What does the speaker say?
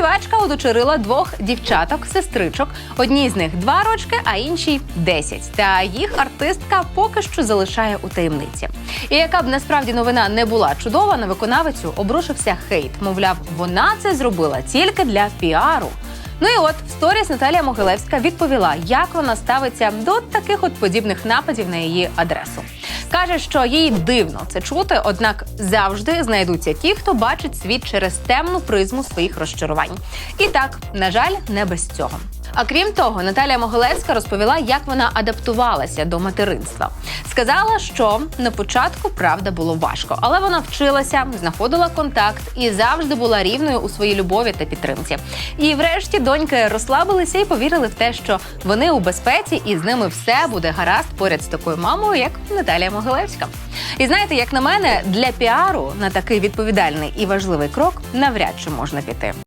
співачка удочерила двох дівчаток-сестричок. Одній з них два рочки, а іншій 10. Та їх артистка поки що залишає у таємниці. І яка б насправді новина не була чудова, на виконавицю обрушився хейт. Мовляв, вона це зробила тільки для піару. Ну і от в сторіс Наталія Могилевська відповіла, як вона ставиться до таких от подібних нападів на її адресу. Каже, що їй дивно це чути, однак завжди знайдуться ті, хто бачить світ через темну призму своїх розчарувань. І так, на жаль, не без цього. А крім того, Наталія Могилевська розповіла, як вона адаптувалася до материнства. Сказала, що на початку правда було важко, але вона вчилася, знаходила контакт і завжди була рівною у своїй любові та підтримці. І врешті доньки розслабилися і повірили в те, що вони у безпеці і з ними все буде гаразд поряд з такою мамою, як Наталія Могилевська. І знаєте, як на мене, для піару на такий відповідальний і важливий крок навряд чи можна піти.